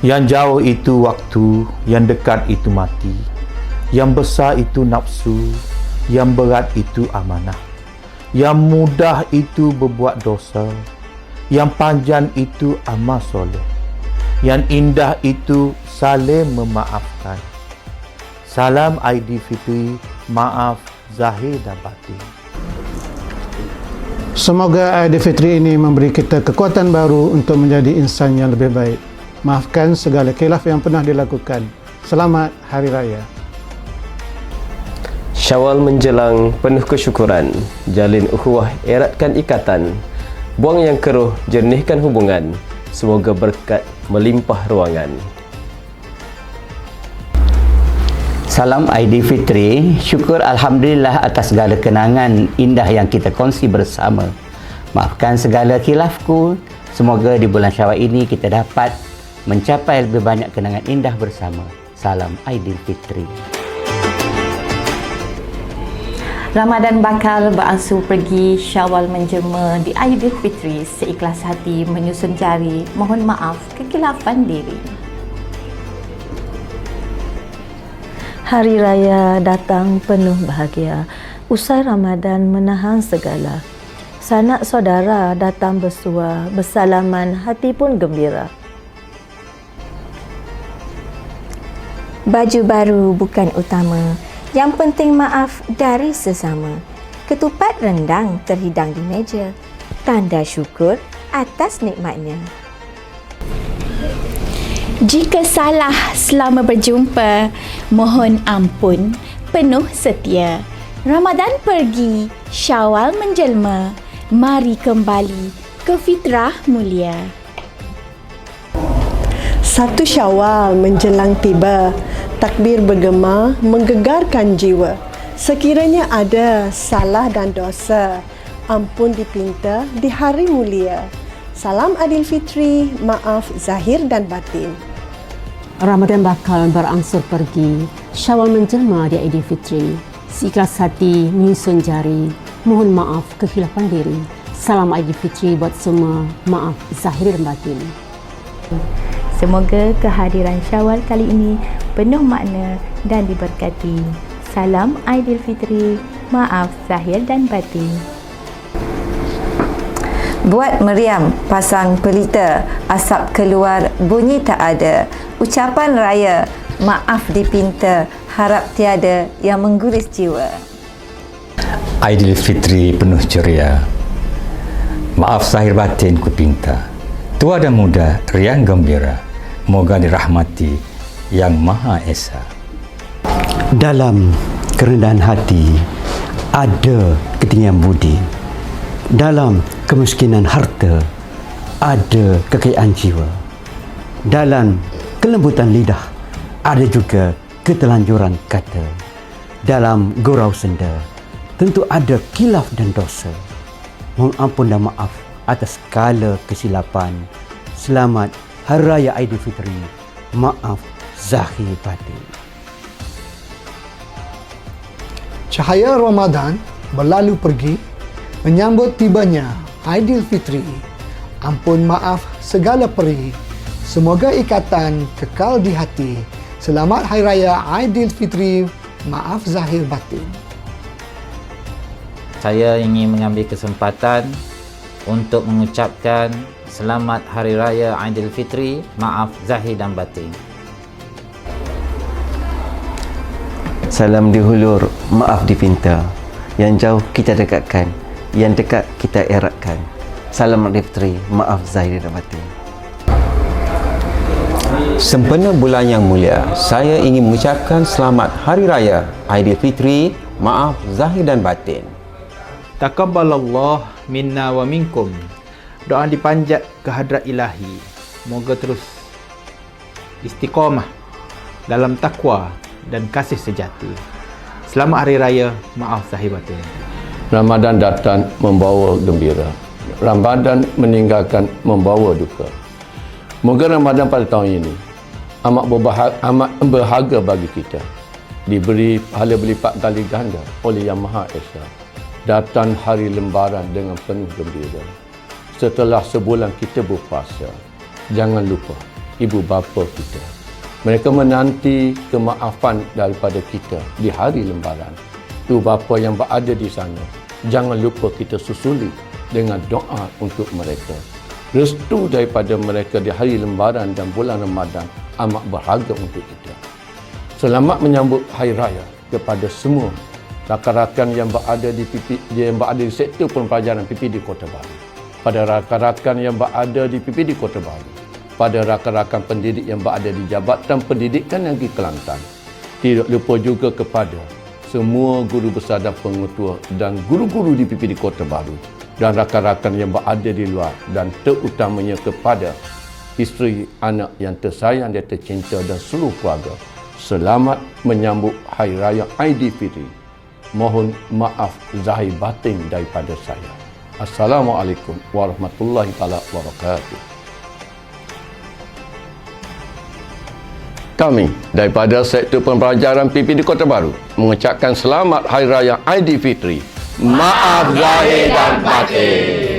Yang jauh itu waktu, yang dekat itu mati. Yang besar itu nafsu, yang berat itu amanah. Yang mudah itu berbuat dosa, yang panjang itu amal soleh. Yang indah itu saling memaafkan. Salam Aidilfitri, maaf zahir dan batin. Semoga Aidilfitri ini memberi kita kekuatan baru untuk menjadi insan yang lebih baik. Maafkan segala khilaf yang pernah dilakukan. Selamat Hari Raya. Syawal menjelang penuh kesyukuran, jalin ukhuwah, eratkan ikatan, buang yang keruh, jernihkan hubungan, semoga berkat melimpah ruangan. Salam Aidilfitri, syukur Alhamdulillah atas segala kenangan indah yang kita kongsi bersama. Maafkan segala khilafku, semoga di bulan syawal ini kita dapat mencapai lebih banyak kenangan indah bersama. Salam Aidilfitri. Ramadan bakal beransur pergi, Syawal menjelma di Aidilfitri seikhlas hati menyusun jari, mohon maaf kekilafan diri. Hari Raya datang penuh bahagia. Usai Ramadan menahan segala. Sanak saudara datang bersua, bersalaman, hati pun gembira. Baju baru bukan utama. Yang penting maaf dari sesama. Ketupat rendang terhidang di meja. Tanda syukur atas nikmatnya. Jika salah selama berjumpa, mohon ampun, penuh setia. Ramadan pergi, Syawal menjelma. Mari kembali ke fitrah mulia. Satu syawal menjelang tiba, takbir bergema menggegarkan jiwa. Sekiranya ada salah dan dosa, ampun dipinta di hari mulia. Salam Adil Fitri, maaf zahir dan batin. Ramadan bakal berangsur pergi, Syawal menjelma di Aidilfitri. Seikhlas hati menyusun jari, mohon maaf kehilapan diri. Salam Aidilfitri buat semua, maaf zahir dan batin. Semoga kehadiran Syawal kali ini penuh makna dan diberkati. Salam Aidilfitri, maaf zahir dan batin. Buat meriam, pasang pelita, asap keluar, bunyi tak ada. Ucapan raya, maaf dipinta, harap tiada yang mengguris jiwa. Aidilfitri penuh ceria. Maaf zahir batin ku pinta. Tua dan muda, riang gembira. Moga dirahmati yang Maha Esa. Dalam kerendahan hati ada ketinggian budi. Dalam kemiskinan harta ada kekayaan jiwa. Dalam kelembutan lidah ada juga ketelanjuran kata. Dalam gurau senda tentu ada kilaf dan dosa. Mohon ampun dan maaf atas segala kesilapan. Selamat Hari Raya Aidilfitri. Maaf zahir batin. Cahaya Ramadan berlalu pergi menyambut tibanya Aidilfitri. Ampun maaf segala peri. Semoga ikatan kekal di hati. Selamat Hari Raya Aidilfitri. Maaf zahir batin. Saya ingin mengambil kesempatan untuk mengucapkan Selamat Hari Raya Aidilfitri. Maaf zahir dan batin. Salam dihulur, maaf dipinta. Yang jauh kita dekatkan, yang dekat kita eratkan. Salam Aidilfitri, maaf zahir dan batin. Sempena bulan yang mulia, saya ingin mengucapkan selamat Hari Raya Aidilfitri, maaf zahir dan batin. Takabbalallah minna wa minkum. Doa dipanjat ke hadrat ilahi. Moga terus istiqamah dalam takwa dan kasih sejati. Selamat Hari Raya, maaf zahir batin. Ramadan datang membawa gembira. Ramadan meninggalkan membawa duka. Moga Ramadan pada tahun ini amat berbahagia, amat berharga bagi kita. Diberi pahala berlipat kali ganda oleh Yang Maha Esa. Datang hari lembaran dengan penuh gembira. Setelah sebulan kita berpuasa, jangan lupa ibu bapa kita. Mereka menanti kemaafan daripada kita di hari lembaran. Ibu bapa yang berada di sana, jangan lupa kita susuli dengan doa untuk mereka. Restu daripada mereka di hari lembaran dan bulan Ramadan amat berharga untuk kita. Selamat menyambut Hari Raya kepada semua rakan-rakan yang berada di PP, yang berada di sektor pembelajaran PPD Kota Baru. Pada rakan-rakan yang berada di PPD Kota Baru. Pada rakan-rakan pendidik yang berada di Jabatan Pendidikan Negeri Kelantan. Tidak lupa juga kepada semua guru besar dan pengetua dan guru-guru di PPD Kota Baru dan rakan-rakan yang berada di luar dan terutamanya kepada isteri, anak yang tersayang dan tercinta dan seluruh keluarga. Selamat menyambut Hari Raya Aidilfitri. Mohon maaf zahir batin daripada saya. Assalamualaikum warahmatullahi taala wabarakatuh. Kami daripada Sektor Pembelajaran PPD Kota Baru mengucapkan selamat Hari Raya Aidilfitri. Maaf zahir dan batin.